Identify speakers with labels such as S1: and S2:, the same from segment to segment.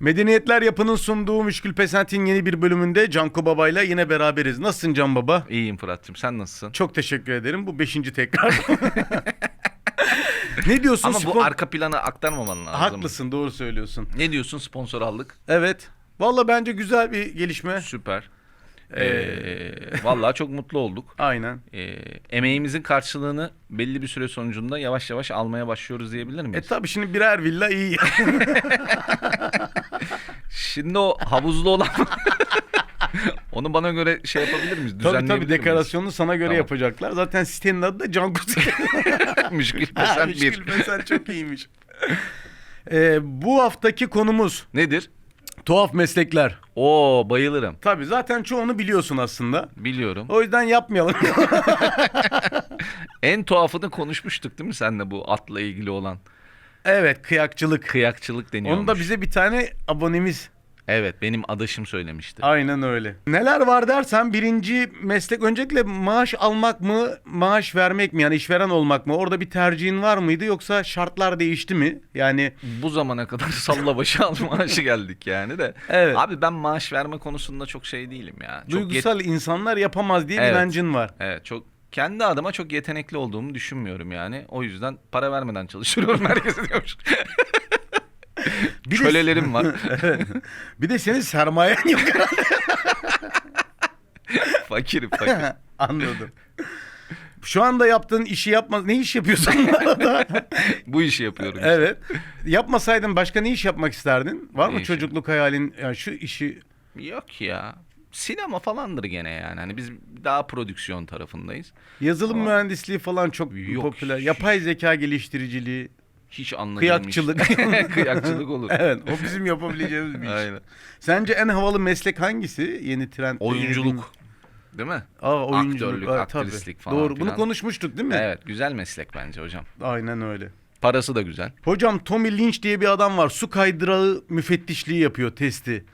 S1: Medeniyetler Yapı'nın sunduğu Müşkül Pesent'in yeni bir bölümünde Canko Baba'yla yine beraberiz. Nasılsın Can Baba?
S2: İyiyim Fırat'cığım sen nasılsın?
S1: Çok teşekkür ederim. Bu beşinci tekrar. ne diyorsun?
S2: Ama bu
S1: spon-
S2: arka planı aktarmaman lazım.
S1: Haklısın doğru söylüyorsun.
S2: Ne diyorsun sponsor aldık?
S1: Evet. Valla bence güzel bir gelişme.
S2: Süper. Ee, vallahi çok mutlu olduk.
S1: Aynen.
S2: Ee, emeğimizin karşılığını belli bir süre sonucunda yavaş yavaş almaya başlıyoruz diyebilir
S1: E
S2: miyiz?
S1: tabi şimdi birer villa iyi.
S2: Şimdi o havuzlu olan onu bana göre şey yapabilir miyiz?
S1: tabii tabii dekorasyonunu sana göre
S2: Tamam.
S1: yapacaklar. Zaten sitenin adı da Canko Site.
S2: Müşkül pesen
S1: Müşkül
S2: bir.
S1: Pesen çok iyiymiş. Ee, bu haftaki konumuz
S2: Nedir?
S1: tuhaf meslekler.
S2: Oo bayılırım.
S1: Tabii zaten çoğunu biliyorsun aslında.
S2: Biliyorum.
S1: O yüzden yapmayalım.
S2: En tuhafını konuşmuştuk değil mi senle bu atla ilgili olan?
S1: evet kıyakçılık.
S2: Kıyakçılık deniyormuş.
S1: Onu da bize bir tane abonemiz.
S2: Evet benim adaşım söylemişti.
S1: Aynen öyle. Neler var dersen birinci meslek öncelikle maaş almak mı, maaş vermek mi? Yani işveren olmak mı? Orada bir tercihin var mıydı yoksa şartlar değişti mi? Yani
S2: Bu zamana kadar salla başı al maaşı geldik yani de.
S1: Evet.
S2: Abi ben maaş verme konusunda çok şey değilim ya. Çok yet-
S1: duygusal insanlar yapamaz diye
S2: Evet.
S1: inancın var.
S2: Evet çok kendi adıma çok yetenekli olduğumu düşünmüyorum yani. O yüzden para vermeden çalışıyorum herkese diyormuş.
S1: Bir de-
S2: Kölelerim var.
S1: Evet. bir de senin sermayen yok.
S2: Fakirim fakir.
S1: Anladım. Şu anda yaptığın işi yapmaz. Ne iş yapıyorsun bu arada?
S2: Bu işi yapıyorum. işte.
S1: evet. Yapmasaydın başka ne iş yapmak isterdin? Var mı
S2: Ne işi?
S1: çocukluk hayalin? Ya şu işi
S2: Yok ya. Sinema falandır gene yani. Hani biz daha prodüksiyon tarafındayız.
S1: yazılım
S2: Ama-
S1: mühendisliği falan çok
S2: Yok.
S1: popüler. Yapay zeka geliştiriciliği,
S2: Hiç anladığım
S1: kıyakçılık.
S2: iş. Kıyakçılık olur.
S1: evet, o bizim yapabileceğimiz bir iş.
S2: Aynen.
S1: Sence en havalı meslek hangisi? Yeni trend.
S2: Oyunculuk. Değil mi?
S1: Aa, oyunculuk.
S2: Aktörlük,
S1: Aa,
S2: aktrislik
S1: tabii.
S2: falan
S1: Doğru. Bunu
S2: filan.
S1: konuşmuştuk değil mi?
S2: Evet güzel meslek bence hocam.
S1: Aynen öyle.
S2: Parası da güzel.
S1: Hocam Tommy Lynch diye bir adam var. Su kaydırağı müfettişliği yapıyor testi.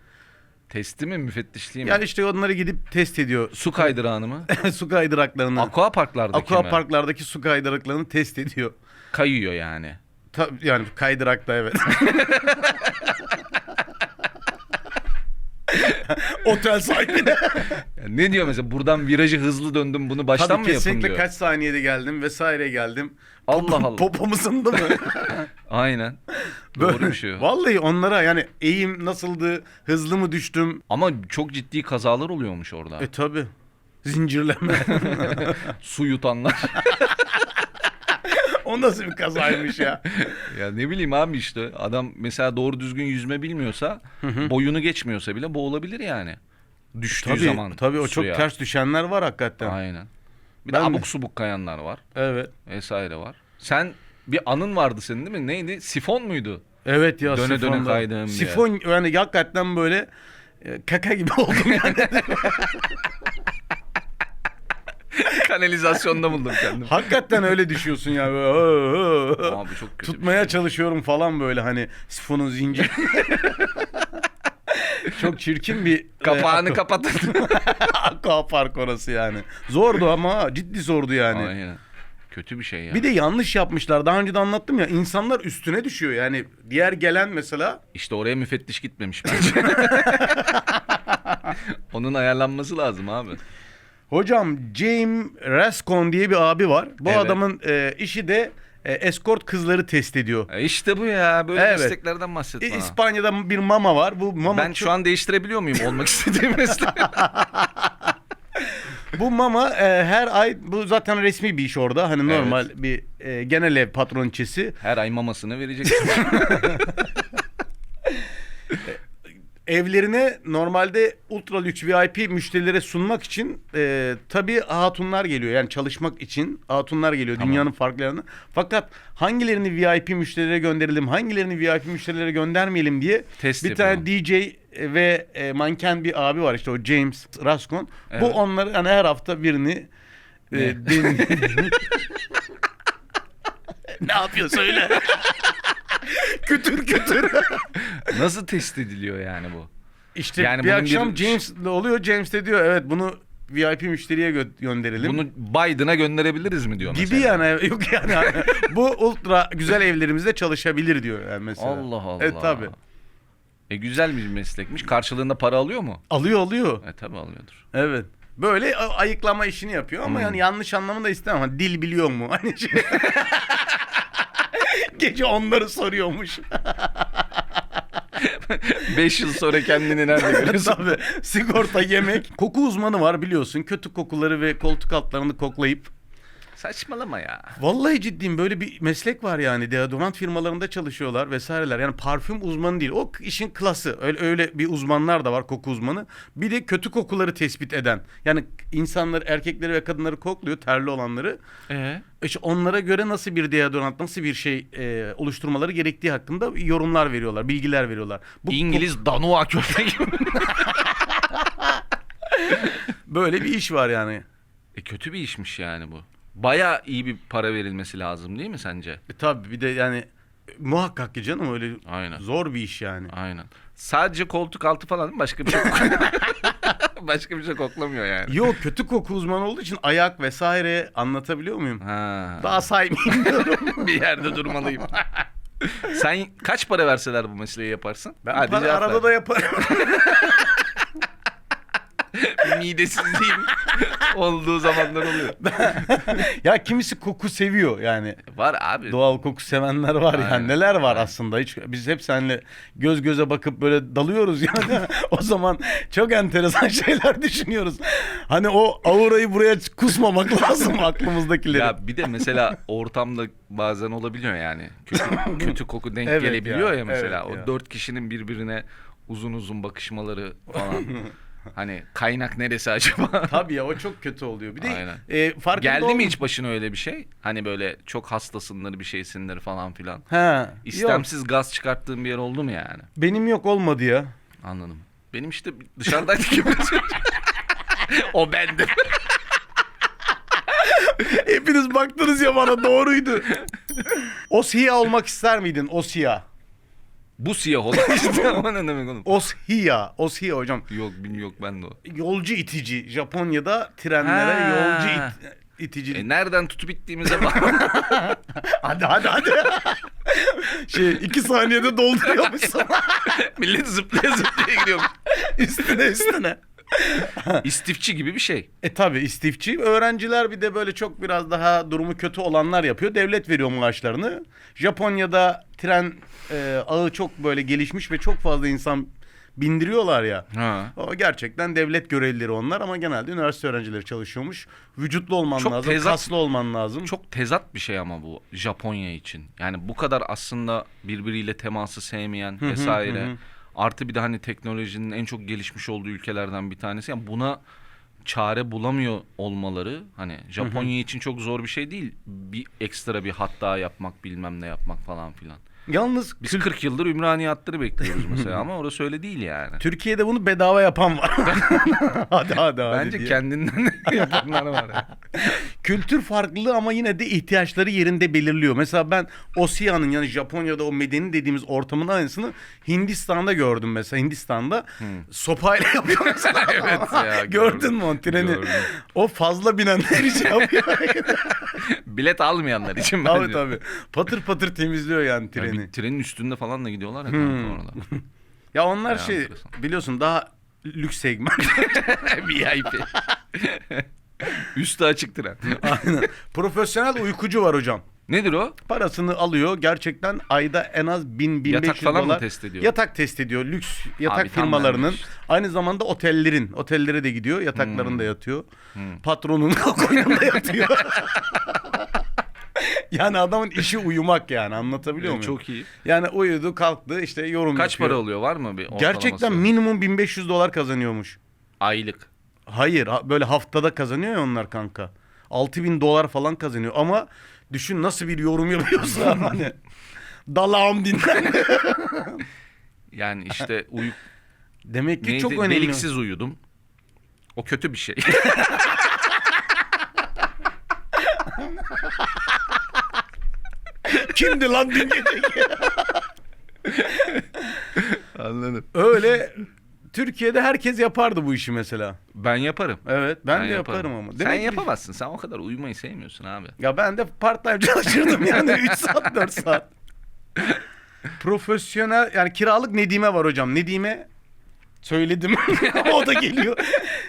S2: Testi mi müfettişliği mi?
S1: Yani işte onları gidip test ediyor.
S2: Su kaydırağını mı?
S1: su kaydıraklarını.
S2: Aqua parklardaki
S1: Aqua
S2: mi?
S1: parklardaki su kaydıraklarını test ediyor.
S2: Kayıyor yani.
S1: Ta- yani kaydırakta evet. Otel sahibi.
S2: Ya ne diyor mesela buradan virajı hızlı döndüm bunu baştan
S1: Tabii
S2: mı yapın
S1: kesinlikle
S2: diyor.
S1: kaç saniyede geldim vesaire geldim.
S2: Allah Allah.
S1: Popom ısındı mı?
S2: Aynen.
S1: Böyle-
S2: Doğru bir şey o.
S1: Vallahi onlara yani eğim nasıldı, hızlı mı düştüm?
S2: Ama çok ciddi kazalar oluyormuş orada.
S1: E tabi. Zincirleme.
S2: Su yutanlar.
S1: O nasıl bir kazaymış ya?
S2: ya ne bileyim abi işte adam mesela doğru düzgün yüzme bilmiyorsa boyunu geçmiyorsa bile boğulabilir yani. Düştüğü
S1: Tabii,
S2: zaman
S1: tabii o çok
S2: suya.
S1: ters düşenler var hakikaten.
S2: Aynen. Bir
S1: Ben
S2: de
S1: mi?
S2: abuk subuk kayanlar var
S1: Evet.
S2: vesaire var. Sen bir anın vardı senin değil mi? Neydi? Sifon muydu?
S1: Evet ya
S2: Döne döne
S1: sifonda.
S2: kaydığım diye.
S1: Sifon yani hakikaten böyle e, kaka gibi oldum yani.
S2: Kanalizasyonda buldum kendimi.
S1: hakikaten öyle düşüyorsun ya. Böyle, "Hı, hı, hı."
S2: Abi çok kötü bir
S1: Tutmaya
S2: şey.
S1: çalışıyorum falan böyle hani sifonun zinciri. çok çirkin bir
S2: Kapağını
S1: e,
S2: kapatın.
S1: aqua park orası yani. Zordu ama ciddi zordu yani.
S2: Aynen. Kötü bir şey ya.
S1: Bir de yanlış yapmışlar. Daha önce de anlattım ya. insanlar üstüne düşüyor. Yani diğer gelen mesela
S2: İşte oraya müfettiş gitmemiş bence. Onun ayarlanması lazım abi.
S1: Hocam James Rascon diye bir abi var. Bu
S2: Evet.
S1: adamın e, işi de e, escort kızları test ediyor.
S2: E işte bu ya. Böyle
S1: Evet.
S2: mesleklerden bahset
S1: E,
S2: bana.
S1: İspanya'da bir mama var. Bu mama
S2: ben
S1: çok-
S2: şu an değiştirebiliyor muyum olmak istediğim mesleği?
S1: bu mama e, her ay bu zaten resmi bir iş orada. Hani normal bir e, genel ev patroniçesi.
S2: Her ay mamasını verecek.
S1: Evlerine normalde ultra lüks VIP müşterilere sunmak için e, tabii hatunlar geliyor. Yani çalışmak için hatunlar geliyor
S2: Tamam.
S1: dünyanın farklı yerine. Fakat hangilerini VIP müşterilere gönderelim, hangilerini VIP müşterilere göndermeyelim diye
S2: Test
S1: bir
S2: yapıyor.
S1: tane DJ ve e, manken bir abi var işte o James Rascon.
S2: Evet.
S1: Bu onları hani her hafta birini e,
S2: Ne?
S1: den- ne yapıyor söyle. kütür kütür.
S2: Nasıl test ediliyor yani bu?
S1: İşte
S2: Yani
S1: bir
S2: bunun
S1: akşam
S2: bir-
S1: James oluyor. James de diyor evet bunu VIP müşteriye gö- gönderelim.
S2: Bunu Biden'a gönderebiliriz mi diyor
S1: gibi
S2: mesela.
S1: yani yok yani bu ultra güzel evlerimizde çalışabilir diyor yani mesela.
S2: Allah Allah.
S1: Evet tabi.
S2: E güzel bir meslekmiş. Karşılığında para alıyor mu?
S1: Alıyor alıyor.
S2: E tabii alıyordur.
S1: Evet. Böyle a- ayıklama işini yapıyor ama
S2: Hmm.
S1: yani yanlış anlamını da istemem. Hani dil biliyor mu? Hani şey... Gece onları soruyormuş.
S2: 5 yıl sonra kendini nerede görüyorsun?
S1: Tabii. Sigorta, yemek. Koku uzmanı var biliyorsun. Kötü kokuları ve koltuk altlarını koklayıp.
S2: Saçmalama ya.
S1: Vallahi ciddiyim böyle bir meslek var yani. Deodorant firmalarında çalışıyorlar vesaireler. Yani parfüm uzmanı değil. O işin klası. Öyle, öyle bir uzmanlar da var koku uzmanı. Bir de kötü kokuları tespit eden. Yani insanlar erkekleri ve kadınları kokluyor terli olanları.
S2: E
S1: İşte onlara göre nasıl bir deodorant, nasıl bir şey e, oluşturmaları gerektiği hakkında yorumlar veriyorlar, bilgiler veriyorlar. Bu
S2: İngiliz Danua köfte gibi.
S1: böyle bir iş var yani.
S2: E kötü bir işmiş yani bu. Baya iyi bir para verilmesi lazım değil mi sence?
S1: E, tabii bir de yani muhakkak ki canım öyle
S2: Aynen.
S1: zor bir iş yani.
S2: Aynen. Sadece koltuk altı falan değil mi? başka bir şey başka bir şey koklamıyor yani.
S1: Yok kötü koku uzmanı olduğu için ayak vesaire anlatabiliyor muyum?
S2: Ha.
S1: Daha saymayayım diyorum.
S2: bir yerde durmalıyım. Sen kaç para verseler bu mesleği yaparsın?
S1: Ben
S2: Hadi
S1: para arada da yaparım.
S2: midesizliğim olduğu zamanlar oluyor.
S1: ya kimisi koku seviyor yani.
S2: Var abi.
S1: Doğal koku sevenler var
S2: Aynen.
S1: yani. Neler var aslında. Hiç biz hep seninle göz göze bakıp böyle dalıyoruz yani. o zaman çok enteresan şeyler düşünüyoruz. Hani o aurayı buraya kusmamak lazım aklımızdakileri.
S2: Ya bir de mesela ortamda bazen olabiliyor yani. Kötü, kötü koku denk
S1: Evet
S2: gelebiliyor
S1: ya,
S2: ya, mesela.
S1: evet ya.
S2: o dört kişinin birbirine uzun uzun bakışmaları falan. Hani kaynak neresi acaba?
S1: Tabii ya o çok kötü oluyor. Bir de
S2: Aynen.
S1: e, farkında
S2: Geldi mi hiç başına öyle bir şey? Hani böyle çok hastasındır bir şeysindir falan filan.
S1: Ha.
S2: İstemsiz gaz çıkarttığın bir yer oldu mu yani?
S1: Benim yok olmadı ya.
S2: Anladım. Benim işte dışarıdaydık gibi. o bendim.
S1: Hepiniz baktınız ya bana doğruydu. Oshiya olmak ister miydin? Oshiya.
S2: Bu siyah olan işte. O ne demek oğlum?
S1: Oshiya. Oshiya hocam.
S2: Yok bil yok ben de o.
S1: Yolcu itici. Japonya'da trenlere
S2: Ha.
S1: yolcu it- itici.
S2: E nereden tutup ittiğimize bak.
S1: Hadi hadi hadi. şey iki saniyede dolduruyormuşsun.
S2: Millet zıplaya zıplaya gidiyormuş.
S1: üstüne üstüne.
S2: İstifçi gibi bir şey.
S1: E tabi istifçi. Öğrenciler bir de böyle çok biraz daha durumu kötü olanlar yapıyor. Devlet veriyor maaşlarını. Japonya'da tren e, ağı çok böyle gelişmiş ve çok fazla insan bindiriyorlar ya.
S2: Ha.
S1: O gerçekten devlet görevlileri onlar ama genelde üniversite öğrencileri çalışıyormuş. Vücutlu olman
S2: Çok
S1: lazım,
S2: tezat-
S1: kaslı olman lazım.
S2: Çok tezat bir şey ama bu Japonya için. Yani bu kadar aslında birbiriyle teması sevmeyen
S1: hı,
S2: vesaire.
S1: hı hı.
S2: Artı bir de hani teknolojinin en çok gelişmiş olduğu ülkelerden bir tanesi. Yani buna çare bulamıyor olmaları hani Japonya için çok zor bir şey değil. Bir ekstra bir hat daha yapmak bilmem ne yapmak falan filan.
S1: Yalnız
S2: Biz
S1: Tür-
S2: 40 yıldır Ümraniye hatları bekliyoruz mesela ama orası öyle değil yani.
S1: Türkiye'de bunu bedava yapan var. hadi hadi hadi.
S2: Bence
S1: diye.
S2: kendinden yapanlar var. ya.
S1: Kültür farklılığı ama yine de ihtiyaçları yerinde belirliyor. Mesela ben Osya'nın yani Japonya'da o medeni dediğimiz ortamın aynısını Hindistan'da gördüm mesela. Hindistan'da sopayla yapıyor mesela.
S2: Evet ya,
S1: Gördün
S2: gördüm.
S1: mü o treni?
S2: Gördüm.
S1: O fazla binenler için yapıyor.
S2: Bilet almayanlar için
S1: tabii
S2: bence.
S1: tabii. Patır patır temizliyor yani
S2: Ya
S1: treni.
S2: bir trenin üstünde falan da gidiyorlar ya kanka orada.
S1: Ya onlar
S2: Bayağı
S1: şey biliyorsun daha lüks segment.
S2: VIP. Üstü açık tren.
S1: Aynen. Profesyonel uykucu var hocam.
S2: Nedir o?
S1: Parasını alıyor. Gerçekten ayda en az 1000 1500
S2: Yatak falan mı
S1: dolar.
S2: test ediyor?
S1: Yatak test ediyor. Lüks yatak
S2: Abi tam
S1: firmalarının.
S2: benlik işte.
S1: Aynı zamanda otellerin. Otellere de gidiyor. Yataklarında yatıyor.
S2: Hmm.
S1: Patronun koynunda yatıyor. yani adamın işi uyumak yani anlatabiliyor muyum?
S2: Çok iyi.
S1: Yani uyudu kalktı işte yorum
S2: Kaç
S1: yapıyor.
S2: para oluyor var mı bir ortalaması?
S1: Gerçekten minimum 1500 dolar kazanıyormuş.
S2: Aylık.
S1: Hayır ha- böyle haftada kazanıyor ya onlar kanka. 6000 dolar falan kazanıyor ama düşün nasıl bir yorum yapıyorsa hani dalağım dinlen.
S2: Yani işte uyu...
S1: Demek ki
S2: Neydi?
S1: çok önemli.
S2: Deliksiz uyudum. O kötü bir şey.
S1: Kimdi lan dün gece?
S2: Anladım.
S1: Öyle Türkiye'de herkes yapardı bu işi mesela.
S2: Ben yaparım.
S1: Evet ben, de yaparım, ama.
S2: Sen
S1: Demek ki-
S2: yapamazsın. Sen o kadar uyumayı sevmiyorsun abi.
S1: Ya ben de part time çalışırdım yani 3 saat 4 saat. Profesyonel yani kiralık Nedime var hocam. Nedime söyledim. o da geliyor.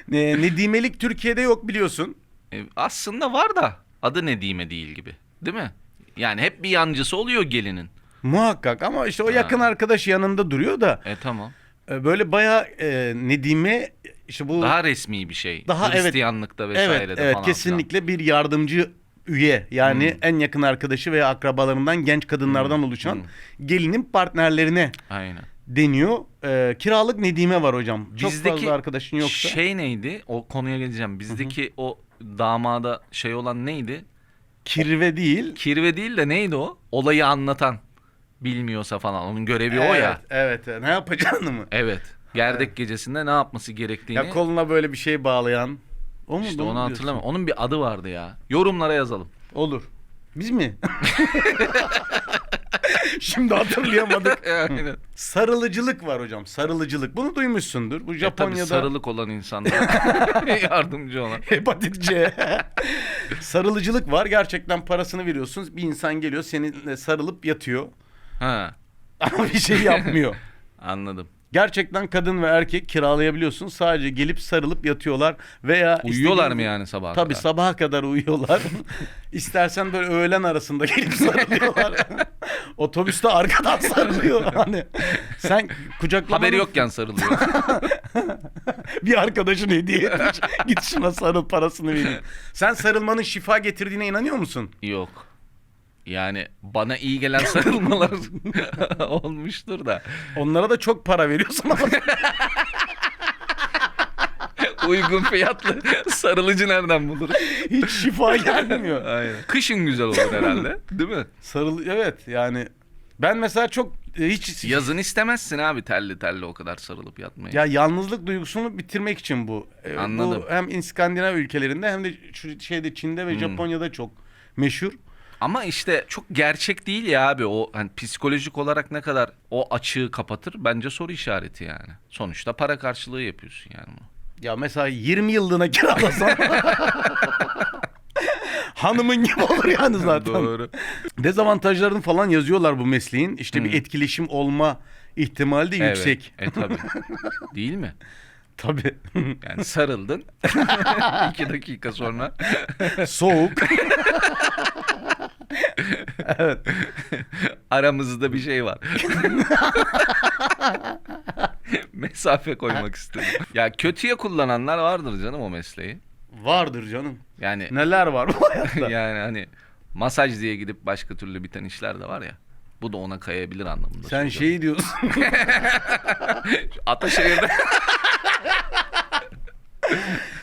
S1: Ne, Nedimelik Türkiye'de yok biliyorsun.
S2: E, aslında var da adı Nedime değil gibi. Değil mi? Yani hep bir yancısı oluyor gelinin.
S1: Muhakkak ama işte o
S2: Ha.
S1: yakın arkadaş yanında duruyor da
S2: E tamam.
S1: e, böyle bayağı e, Nedime işte bu
S2: Daha resmi bir şey.
S1: Daha evet.
S2: Hristiyanlıkta vesairede
S1: evet evet
S2: falan
S1: kesinlikle bir yardımcı üye yani
S2: Hmm.
S1: en yakın arkadaşı veya akrabalarından genç kadınlardan
S2: Hmm.
S1: oluşan
S2: Hmm.
S1: gelinin partnerlerine.
S2: Aynen.
S1: deniyor. E, kiralık Nedime var hocam. Çok
S2: Bizdeki
S1: fazla arkadaşın yoksa.
S2: Şey neydi? O konuya geleceğim. Bizdeki o damada şey olan neydi?
S1: Kirve değil.
S2: Kirve değil de neydi o? Olayı anlatan. Bilmiyorsa falan. Onun görevi o ya.
S1: Evet, evet. Ne yapacağını mı?
S2: Evet. Gerdek gecesinde ne yapması gerektiğini.
S1: Ya koluna böyle bir şey bağlayan. O mu?
S2: işte onu hatırlamıyorum. Onun bir adı vardı ya. Yorumlara yazalım.
S1: Olur. Biz mi? Şimdi hatırlayamadık.
S2: Aynen.
S1: Sarılıcılık var hocam. Sarılıcılık. Bunu duymuşsundur. Bu
S2: Ya tabii
S1: Japonya'da
S2: sarılık olan insanlar yardımcı olan.
S1: hepatit C. Sarılıcılık var. Gerçekten parasını veriyorsunuz. Bir insan geliyor seninle sarılıp yatıyor.
S2: Ha,
S1: Ama bir şey yapmıyor.
S2: anladım.
S1: Gerçekten kadın ve erkek kiralayabiliyorsun. Sadece gelip sarılıp yatıyorlar veya
S2: Uyuyorlar mı yani sabaha
S1: Tabii
S2: kadar?
S1: sabaha kadar uyuyorlar. İstersen böyle öğlen arasında gelip sarılıyorlar. Otobüste arkadan sarılıyor. Hani sen kucaklamanın
S2: Haberi yokken sarılıyor.
S1: bir arkadaşın hediye etmiş. Git şuna sarıl parasını vereyim. Sen sarılmanın şifa getirdiğine inanıyor musun?
S2: Yok. Yani bana iyi gelen sarılmalar olmuştur da.
S1: Onlara da çok para veriyorsun ama
S2: Uygun fiyatlı sarılıcı nereden buluruz?
S1: hiç şifa gelmiyor.
S2: Aynen. Kışın güzel olur herhalde. Değil mi?
S1: Sarıl evet yani ben mesela çok e, hiç
S2: Yazın istemezsin abi telli telli o kadar sarılıp yatmayı.
S1: Ya yalnızlık duygusunu bitirmek için bu. Ee,
S2: Anladım.
S1: Bu hem İskandinav ülkelerinde hem de şu şeyde Çin'de ve
S2: Hmm.
S1: Japonya'da çok meşhur.
S2: Ama işte çok gerçek değil ya abi. O hani psikolojik olarak ne kadar o açığı kapatır bence soru işareti yani. Sonuçta para karşılığı yapıyorsun yani bunu.
S1: Ya mesela 20 yıllığına kiralasan hanımın gibi olur yani zaten.
S2: Doğru.
S1: Dezavantajlarını falan yazıyorlar bu mesleğin. İşte bir
S2: Hmm.
S1: etkileşim olma ihtimali de yüksek.
S2: Evet. E tabii. Değil mi?
S1: Tabii.
S2: Yani sarıldın. iki dakika sonra
S1: Soğuk. evet.
S2: aramızda bir şey var. Mesafe koymak istedim. Ya kötüye kullananlar vardır canım o mesleği.
S1: Vardır canım.
S2: Yani
S1: Neler var bu hayatta?
S2: yani hani masaj diye gidip başka türlü biten işler de var ya. Bu da ona kayabilir anlamında.
S1: Sen
S2: söylüyorum.
S1: şey diyorsun.
S2: Ataşehir'de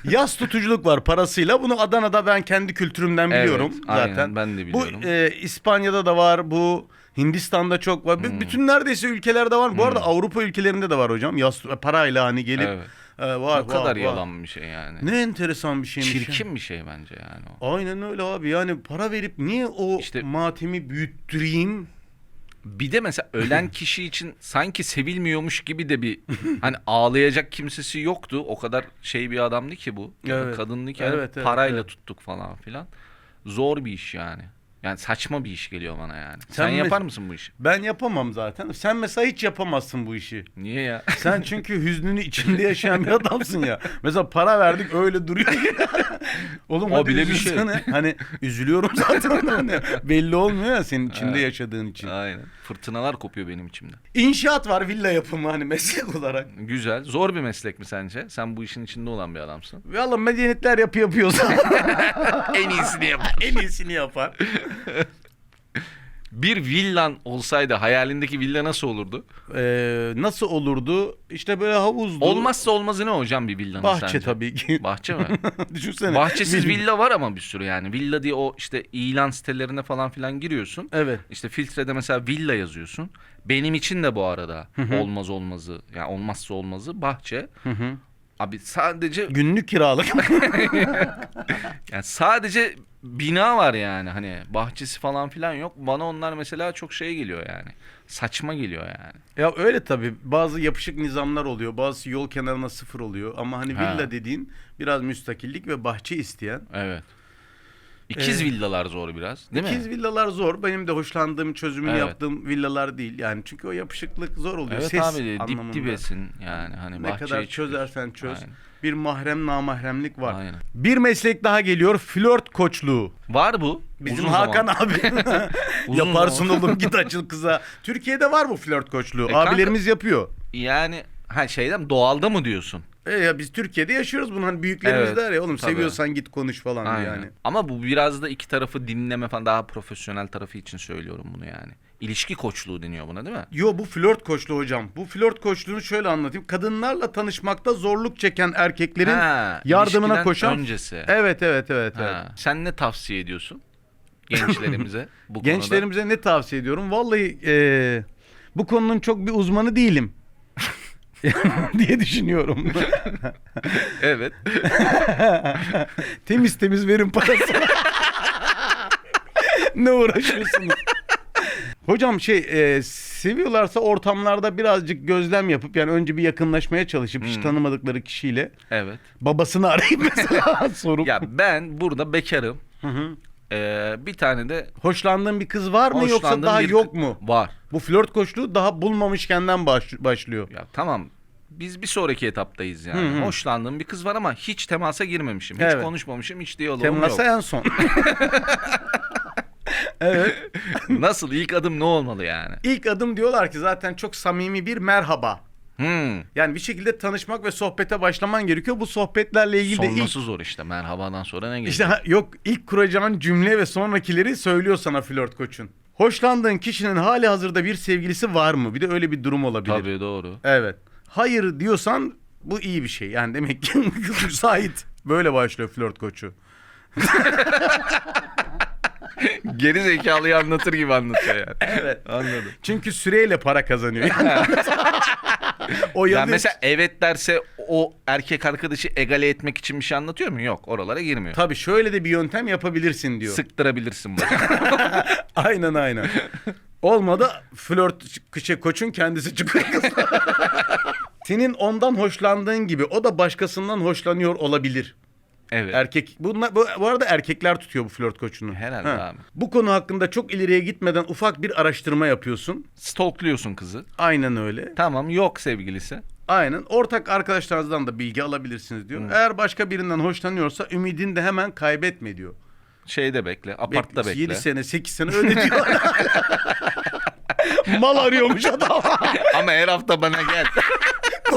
S1: Yaz tutuculuk var parasıyla. Bunu Adana'da ben kendi kültürümden
S2: Evet,
S1: biliyorum
S2: aynen,
S1: zaten.
S2: ben de biliyorum.
S1: Bu e, İspanya'da da var. Bu Hindistan'da çok var.
S2: Hmm.
S1: Bütün neredeyse ülkelerde var. Bu arada Avrupa ülkelerinde de var hocam. Yaz parayla hani gelip
S2: Evet.
S1: e, var
S2: ne kadar
S1: var, var.
S2: yalan bir şey yani.
S1: Ne enteresan bir şeymiş.
S2: Çirkin bir şey bence yani o.
S1: Aynen öyle abi. Yani para verip niye o
S2: İşte-
S1: matemi büyüttüreyim?
S2: Bir de mesela ölen kişi için sanki sevilmiyormuş gibi de bir hani ağlayacak kimsesi yoktu. O kadar şey bir adamdı ki bu.
S1: Evet.
S2: Kadındı ki
S1: Evet, evet,
S2: parayla
S1: evet.
S2: tuttuk falan filan. Zor bir iş yani. Yani saçma bir iş geliyor bana yani. Sen,
S1: Sen
S2: yapar
S1: mes-
S2: mısın bu işi?
S1: Ben yapamam zaten. Sen mesela hiç yapamazsın bu işi.
S2: Niye ya?
S1: Sen çünkü hüznünü içinde yaşayan bir adamsın ya. Mesela para verdik öyle duruyor. Oğlum
S2: O
S1: hadi
S2: bile bir şey.
S1: üzülsene. Hani üzülüyorum zaten. Hani belli olmuyor ya senin içinde yaşadığın için.
S2: Aynen. Fırtınalar kopuyor benim içimde.
S1: İnşaat var villa yapımı hani meslek olarak.
S2: Güzel. Zor bir meslek mi sence? Sen bu işin içinde olan bir adamsın.
S1: Valla medeniyetler yapı yapıyorsa
S2: en iyisini yap.
S1: en iyisini yapar.
S2: Bir villan olsaydı hayalindeki villa nasıl olurdu?
S1: Ee, nasıl olurdu? İşte böyle havuzlu.
S2: Olmazsa olmazı ne hocam bir villanın
S1: Bahçe
S2: sence?
S1: tabii ki.
S2: Bahçe mi?
S1: Düşünsene.
S2: Bahçesiz
S1: Villa.
S2: var ama bir sürü yani. Villa diye o işte ilan sitelerine falan filan giriyorsun.
S1: Evet.
S2: İşte filtrede mesela villa yazıyorsun. Benim için de bu arada olmaz olmazı yani olmazsa olmazı bahçe.
S1: Hı hı.
S2: Abi sadece
S1: Günlük kiralık.
S2: yani sadece bina var yani hani bahçesi falan filan yok. Bana onlar mesela çok şey geliyor yani. Saçma geliyor yani.
S1: Ya öyle tabii. Bazı yapışık nizamlar oluyor. Bazı yol kenarına sıfır oluyor. Ama hani
S2: Ha.
S1: villa dediğin biraz müstakillik ve bahçe isteyen.
S2: Evet. İkiz
S1: Ee,
S2: villalar zor biraz değil
S1: İkiz
S2: mi?
S1: villalar zor. Benim de hoşlandığım, çözümünü
S2: Evet.
S1: yaptığım villalar değil. Yani çünkü o yapışıklık zor oluyor.
S2: Evet
S1: Ses
S2: abi dip
S1: anlamında.
S2: dibesin yani hani
S1: Ne
S2: bahçeye
S1: kadar
S2: çıkıyorsun.
S1: çözersen çöz.
S2: Aynen.
S1: Bir mahrem namahremlik var.
S2: Aynen.
S1: Bir meslek daha geliyor. Flört koçluğu.
S2: Var bu.
S1: Bizim
S2: Uzun
S1: Hakan
S2: zaman.
S1: abi. Yaparsın
S2: zaman.
S1: oğlum git açıl kıza. Türkiye'de var bu flört koçluğu.
S2: E kanka-
S1: Abilerimiz yapıyor.
S2: Yani ha şeyden doğalda mı diyorsun?
S1: E ya biz Türkiye'de yaşıyoruz bunu. Hani büyüklerimiz
S2: Evet,
S1: der ya oğlum
S2: tabii.
S1: seviyorsan git konuş falan
S2: Aynen.
S1: yani.
S2: Ama bu biraz da iki tarafı dinleme falan daha profesyonel tarafı için söylüyorum bunu yani. İlişki koçluğu deniyor buna değil mi?
S1: Yo bu flört koçluğu hocam. Bu flört koçluğunu şöyle anlatayım. Kadınlarla tanışmakta zorluk çeken erkeklerin
S2: Ha,
S1: yardımına
S2: ilişkiden
S1: koşan.
S2: öncesi.
S1: Evet evet evet evet.
S2: Ha, Sen ne tavsiye ediyorsun gençlerimize bu konuda?
S1: Gençlerimize ne tavsiye ediyorum? Vallahi e, bu konunun çok bir uzmanı değilim. diye düşünüyorum.
S2: Evet.
S1: temiz temiz verin parası. ne uğraşıyorsunuz? Hocam şey e, seviyorlarsa ortamlarda birazcık gözlem yapıp yani önce bir yakınlaşmaya çalışıp hiç
S2: Hmm.
S1: tanımadıkları kişiyle
S2: Evet.
S1: babasını arayıp mesela sorup
S2: Ya ben burada bekarım.
S1: Hı hı.
S2: Ee, bir tane de
S1: hoşlandığın bir kız var mı yoksa
S2: hoşlandığım
S1: daha
S2: bir-
S1: yok mu?
S2: Var.
S1: Bu flört koçluğu daha bulmamışkenden baş, başlıyor.
S2: Ya tamam. Biz bir sonraki etaptayız yani.
S1: Hı hı.
S2: Hoşlandığım bir kız var ama hiç temasa girmemişim. Hiç
S1: Evet.
S2: konuşmamışım, hiç diyaloğum
S1: Temasa
S2: yok.
S1: en son. evet.
S2: Nasıl? İlk adım ne olmalı yani?
S1: İlk adım diyorlar ki zaten çok samimi bir merhaba.
S2: Hmm.
S1: Yani bir şekilde tanışmak ve sohbete başlaman gerekiyor. Bu sohbetlerle ilgili de ilk
S2: Sonrası zor işte. Merhabadan sonra ne geliyor?
S1: işte ha- yok ilk kuracağın cümle ve sonrakileri söylüyor sana flört koçun. Hoşlandığın kişinin hali hazırda bir sevgilisi var mı? Bir de öyle bir durum olabilir.
S2: Tabii doğru.
S1: Evet. Hayır diyorsan bu iyi bir şey. Yani demek ki müsait. Böyle başlıyor flört koçu.
S2: Geri zekalıyı anlatır gibi anlatıyor yani.
S1: Evet.
S2: Anladım.
S1: Çünkü süreyle para kazanıyor. Yani o
S2: Ya
S1: yazı-
S2: mesela evet derse o erkek arkadaşı egale etmek için bir şey anlatıyor mu? Yok. Oralara girmiyor.
S1: Tabii şöyle de bir yöntem yapabilirsin diyor.
S2: Sıktırabilirsin bana.
S1: Aynen aynen. Olmadı flört şey, koçun kendisi çıkıyor kızla. Senin ondan hoşlandığın gibi o da başkasından hoşlanıyor olabilir.
S2: Evet.
S1: Erkek bunlar bu, bu arada erkekler tutuyor bu flört koçunu.
S2: Herhalde abi.
S1: Bu konu hakkında çok ileriye gitmeden ufak bir araştırma yapıyorsun.
S2: Stalkluyorsun kızı.
S1: Aynen öyle.
S2: Tamam yok sevgilisi.
S1: Aynen. Ortak arkadaşlarınızdan da bilgi alabilirsiniz diyor. Eğer başka birinden hoşlanıyorsa ümidini de hemen kaybetme diyor.
S2: Şeyde bekle. Apartta bekle.
S1: 7 sene 8 sene öyle diyor. Mal arıyormuş adam.
S2: Ama her hafta bana gel.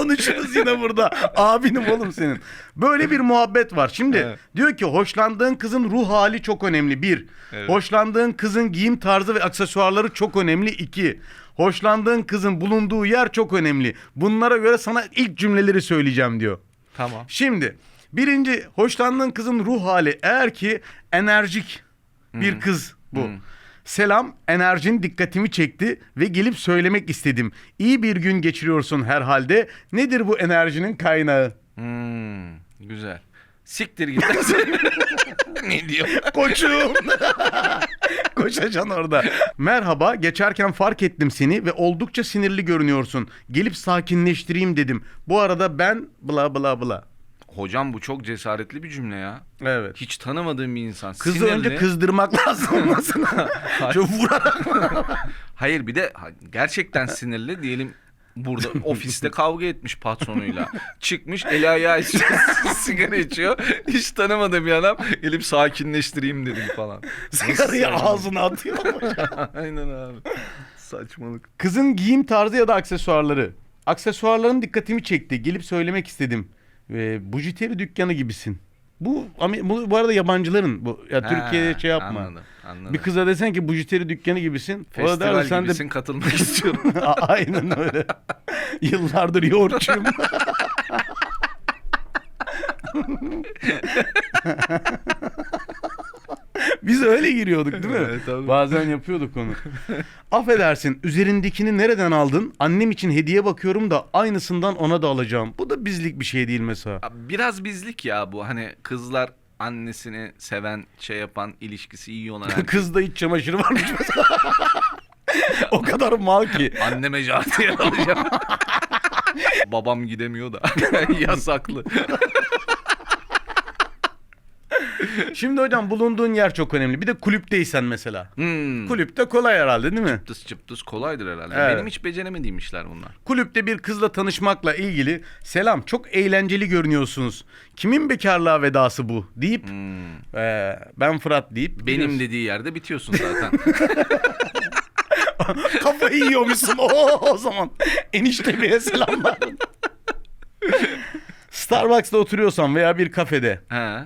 S1: Konuşuruz yine burada. Abinim oğlum senin. Böyle bir muhabbet var. Şimdi
S2: Evet.
S1: diyor ki hoşlandığın kızın ruh hali çok önemli. Bir.
S2: Evet.
S1: Hoşlandığın kızın giyim tarzı ve aksesuarları çok önemli. İki. Hoşlandığın kızın bulunduğu yer çok önemli. Bunlara göre sana ilk cümleleri söyleyeceğim diyor.
S2: tamam.
S1: Şimdi birinci hoşlandığın kızın ruh hali eğer ki enerjik bir kız bu.
S2: Hmm.
S1: Selam enerjin dikkatimi çekti ve gelip söylemek istedim. İyi bir gün geçiriyorsun herhalde. Nedir bu enerjinin kaynağı?
S2: Hmm, güzel. Siktir git. ne diyor?
S1: Koçum. Koşacaksın orada. Merhaba, geçerken fark ettim seni ve oldukça sinirli görünüyorsun. Gelip sakinleştireyim dedim. Bu arada ben bla bla bla.
S2: Hocam bu çok cesaretli bir cümle ya.
S1: Evet.
S2: Hiç tanımadığım bir insan.
S1: Kızı
S2: Sinirli.
S1: önce kızdırmak lazım olmasına. Çok vurarak.
S2: Hayır bir de gerçekten sinirli diyelim burada ofiste kavga etmiş patronuyla. Çıkmış eli ayağı içiyor, sigara içiyor. Hiç tanımadığım bir adam gelip sakinleştireyim dedim falan.
S1: Sigarayı ağzına atıyor.
S2: Aynen abi. Saçmalık.
S1: Kızın giyim tarzı ya da aksesuarları. Aksesuarların dikkatimi çekti. Gelip söylemek istedim. Ve bujiteri dükkanı gibisin. Bu, Amer- bu bu arada yabancıların bu. Ya Türkiye'de
S2: Ha,
S1: şey yapma.
S2: Anladım, anladım.
S1: Bir kıza desen ki bujiteri dükkanı gibisin. o da der
S2: Festival
S1: sen
S2: gibisin katılmak istiyorum.
S1: de A- aynen öyle. Yıllardır yoğurtçuyum. Biz öyle giriyorduk değil mi?
S2: Evet, tabii.
S1: Bazen yapıyorduk onu. Affedersin üzerindekini nereden aldın? Annem için hediye bakıyorum da aynısından ona da alacağım. Bu da bizlik bir şey değil mesela.
S2: Biraz bizlik ya bu hani kızlar annesini seven şey yapan ilişkisi iyi olan erkek.
S1: Kızda iç çamaşırı varmış mesela. o kadar mal ki.
S2: Anneme jartiye alacağım. Babam gidemiyor da yasaklı.
S1: Şimdi hocam bulunduğun yer çok önemli. Bir de kulüpteysen mesela.
S2: Hmm.
S1: Kulüpte kolay herhalde değil mi?
S2: Çıptıs çıptıs kolaydır herhalde.
S1: Evet.
S2: Benim hiç beceremediğim işler bunlar.
S1: Kulüpte bir kızla tanışmakla ilgili selam çok eğlenceli görünüyorsunuz. Kimin bekarlığa vedası bu deyip
S2: Hmm.
S1: eee, ben Fırat deyip
S2: Benim
S1: gidiyorsun.
S2: dediği yerde bitiyorsun zaten.
S1: Kafayı yiyormuşsun o, o zaman. Eniştemiye selamlar. Starbucks'ta oturuyorsan veya bir kafede
S2: He.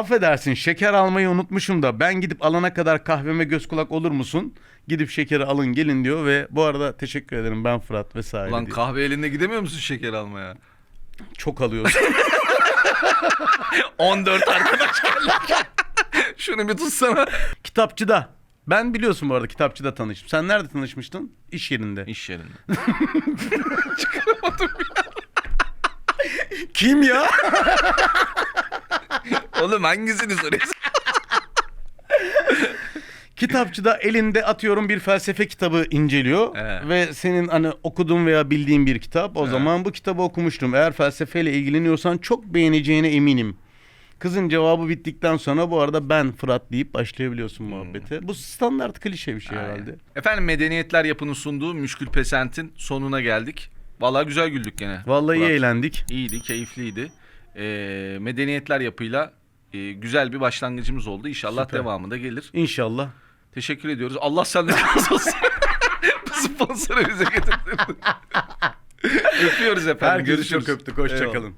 S1: Affedersin şeker almayı unutmuşum da ben gidip alana kadar kahveme göz kulak olur musun? Gidip şekeri alın gelin diyor ve bu arada teşekkür ederim ben Fırat vesaire
S2: Ulan
S1: diyor.
S2: kahve elinde gidemiyor musun şeker almaya?
S1: Çok alıyorsun.
S2: 14 arkadaş geldi. Şunu bir tutsana.
S1: Kitapçıda. Ben biliyorsun bu arada kitapçıda tanıştım. Sen nerede tanışmıştın? İş yerinde.
S2: İş yerinde.
S1: Kim ya?
S2: Oğlum hangisini soruyorsun?
S1: Kitapçıda elinde atıyorum bir felsefe kitabı inceliyor
S2: Evet.
S1: ve senin hani okuduğun veya bildiğin bir kitap. O zaman bu kitabı okumuştum. Eğer felsefeyle ilgileniyorsan çok beğeneceğine eminim. Kızın cevabı bittikten sonra bu arada ben Fırat deyip başlayabiliyorsun muhabbete. Bu standart klişe bir şey herhalde.
S2: Efendim Medeniyetler Yapı'nın sunduğu Müşkül Pesent'in sonuna geldik. Vallahi güzel güldük gene.
S1: Vallahi iyi
S2: Murat.
S1: eğlendik.
S2: İyiydi, keyifliydi. Ee, medeniyetler yapıyla e, güzel bir başlangıcımız oldu. İnşallah
S1: Süper.
S2: devamı da gelir.
S1: İnşallah.
S2: Teşekkür ediyoruz. Allah senden razı olsun. Bu Sponsoru bize getirdin. Öpüyoruz efendim.
S1: Herkesi
S2: Görüşürüz.
S1: çok öptük. Hoşçakalın.